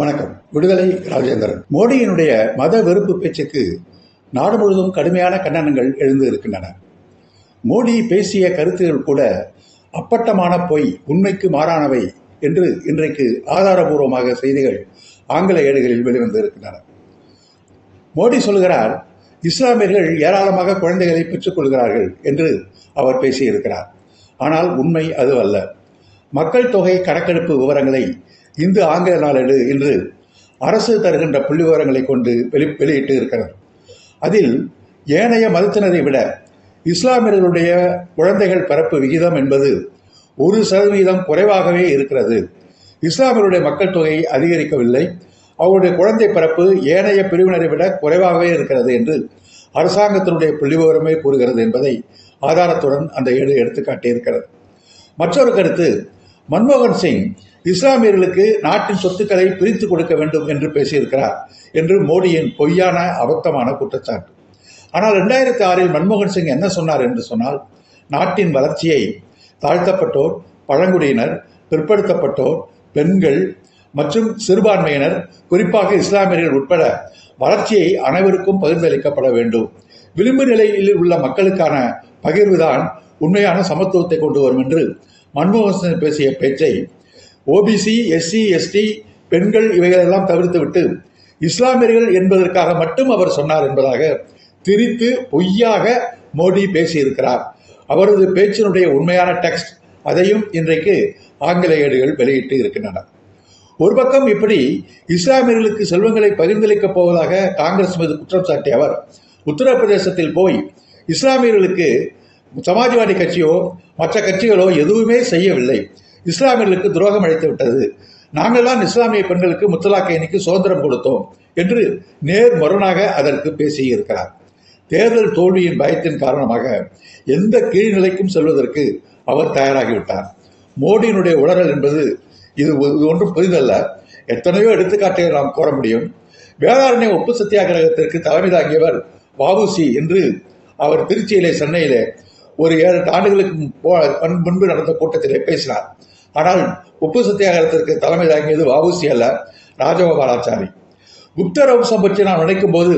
வணக்கம். விடுதலை ராஜேந்திரன். மோடியினுடைய மத வெறுப்பு பேச்சுக்கு நாடு முழுவதும் கடுமையான கண்டனங்கள் எழுந்து இருக்கின்றன. மோடி பேசிய கருத்துகள் கூட அப்பட்டமான பொய் உண்மைக்கு மாறானவை என்று இன்றைக்கு ஆதாரபூர்வமாக செய்திகள் ஆங்கில ஏடுகளில் வெளிவந்து இருக்கின்றன. மோடி சொல்கிறார் இஸ்லாமியர்கள் ஏராளமாக குழந்தைகளை பெற்றுக்கொள்கிறார்கள் என்று அவர் பேசியிருக்கிறார். ஆனால் உண்மை அது அல்ல மக்கள் தொகை கணக்கெடுப்பு விவரங்களை இந்து ஆங்கில நாளேடு இன்று அரசு தருகின்ற புள்ளி விவரங்களை கொண்டு வெளி வெளியிட்டு இருக்கிறது அதில் ஏனைய மதத்தினரை விட இஸ்லாமியர்களுடைய குழந்தைகள் பிறப்பு விகிதம் என்பது ஒரு சதவீதம் குறைவாகவே இருக்கிறது. இஸ்லாமியருடைய மக்கள் தொகை அதிகரிக்கவில்லை. அவருடைய குழந்தை பிறப்பு ஏனைய பிரிவினரை விட குறைவாகவே இருக்கிறது என்று அரசாங்கத்தினுடைய புள்ளிவிவரமே கூறுகிறது என்பதை ஆதாரத்துடன் அந்த ஏடு எடுத்துக்காட்டியிருக்கிறது. மற்றொரு கருத்து மன்மோகன் சிங் இஸ்லாமியர்களுக்கு நாட்டின் சொத்துக்களை பிரித்து கொடுக்க வேண்டும் என்று பேசியிருக்கிறார் என்று மோடியின் பொய்யான அபத்தமான குற்றச்சாட்டு. ஆனால் ரெண்டாயிரத்தி ஆறில் மன்மோகன் சிங் என்ன சொன்னார் என்று சொன்னால் நாட்டின் வளர்ச்சியை தாழ்த்தப்பட்டோர் பழங்குடியினர் பிற்படுத்தப்பட்டோர் பெண்கள் மற்றும் சிறுபான்மையினர் குறிப்பாக இஸ்லாமியர்கள் உட்பட வளர்ச்சியை அனைவருக்கும் பகிர்ந்தளிக்கப்பட வேண்டும். விளிம்பு நிலையில் உள்ள மக்களுக்கான பகிர்வுதான் உண்மையான சமத்துவத்தை கொண்டு வரும் என்று மன்மோகன் சிங் பேசிய பேச்சை ஓபிசி எஸ்சி எஸ்டி பெண்கள் இவைகளெல்லாம் தவிர்த்துவிட்டு இஸ்லாமியர்கள் என்பதற்காக மட்டும் அவர் சொன்னார் என்பதாக திரித்து பொய்யாக மோடி பேசியிருக்கிறார். அவரது பேச்சினுடைய உண்மையான டெக்ஸ்ட் அதையும் இன்றைக்கு ஆங்கில ஏடுகள் வெளியிட்டு இருக்கின்றன ஒரு பக்கம் இப்படி இஸ்லாமியர்களுக்கு செல்வங்களை பகிர்ந்தளிக்கப் போவதாக காங்கிரஸ் மீது குற்றம் சாட்டிய அவர் உத்தரப்பிரதேசத்தில் போய் இஸ்லாமியர்களுக்கு சமாஜ்வாடி கட்சியோ மற்ற கட்சிகளோ எதுவுமே செய்யவில்லை. இஸ்லாமியர்களுக்கு துரோகம் அழைத்து விட்டது. நாங்கள்தான் இஸ்லாமிய பெண்களுக்கு முத்தலாக்கை இன்னைக்கு சுதந்திரம் கொடுத்தோம் என்று நேர் முரணாக அதற்கு பேசியிருக்கிறார். தேர்தல் தோல்வியின் பயத்தின் காரணமாக எந்த கீழ்நிலைக்கும் செல்வதற்கு அவர் தயாராகிவிட்டார். மோடியினுடைய உளறல் என்பது இது இது ஒன்றும் புதிதல்ல எத்தனையோ எடுத்துக்காட்டுகளை நாம் கோர முடியும். வேளாண்மை உப்பு சத்தியாகிரகத்திற்கு தலைமை தாங்கியவர் வாவுசி என்று அவர் திருச்சியிலே சென்னையிலே ஒரு ஏழு ஆண்டுகளுக்கு முன்பு நடந்த கூட்டத்திலே பேசினார். ஆனால் உப்பு சத்தியாகிரகத்திற்கு தலைமை தாங்கியது வவுசி அல்ல ராஜகோபாலாச்சாரி குப்தர் வம்சம் பற்றி நாம் நினைக்கும் போது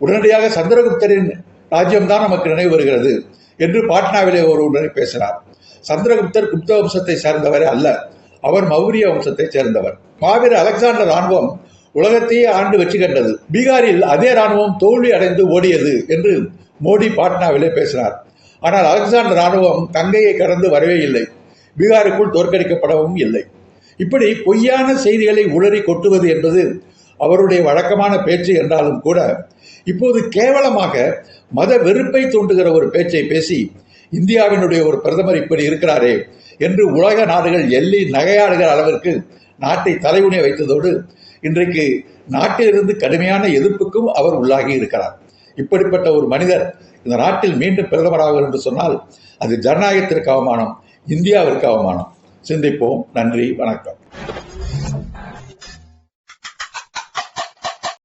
உடனடியாக சந்திரகுப்தரின் ராஜ்யம்தான் நமக்கு நினைவு வருகிறது என்று பாட்னாவிலே ஒரு உடனே பேசினார். சந்திரகுப்தர் குப்த வம்சத்தை சேர்ந்தவரே அல்ல அவர் மௌரிய வம்சத்தை சேர்ந்தவர். மாவீர அலெக்சாண்டர் ராணுவம் உலகத்தையே ஆண்டு வெற்றி கண்டது. பீகாரில் அதே ராணுவம் தோல்வி அடைந்து ஓடியது என்று மோடி பாட்னாவிலே பேசினார். ஆனால் அலெக்சாண்டர் ராணுவம் கங்கையை கடந்து வரவே இல்லை. பீகாருக்குள் தோற்கடிக்கப்படவும் இல்லை. இப்படி பொய்யான செய்திகளை உளறி கொட்டுவது என்பது அவருடைய வழக்கமான பேச்சு என்றாலும் கூட இப்போது கேவலமாக மத வெறுப்பை தூண்டுகிற ஒரு பேச்சை பேசி இந்தியாவினுடைய ஒரு பிரதமர் இப்படி இருக்கிறாரே என்று உலக நாடுகள் எள்ளி நகையாடுகிற அளவிற்கு நாட்டை தலைகுனிய வைத்ததோடு இன்றைக்கு நாட்டிலிருந்து கடுமையான எதிர்ப்புக்கும் அவர் உள்ளாகி இருக்கிறார். இப்படிப்பட்ட ஒரு மனிதர் இந்த நாட்டில் மீண்டும் பிரதமராக என்று சொன்னால் அது ஜனநாயகத்திற்கு அவமானம். இந்தியாவிற்கு அவமானம். சிந்திப்போம். நன்றி. வணக்கம்.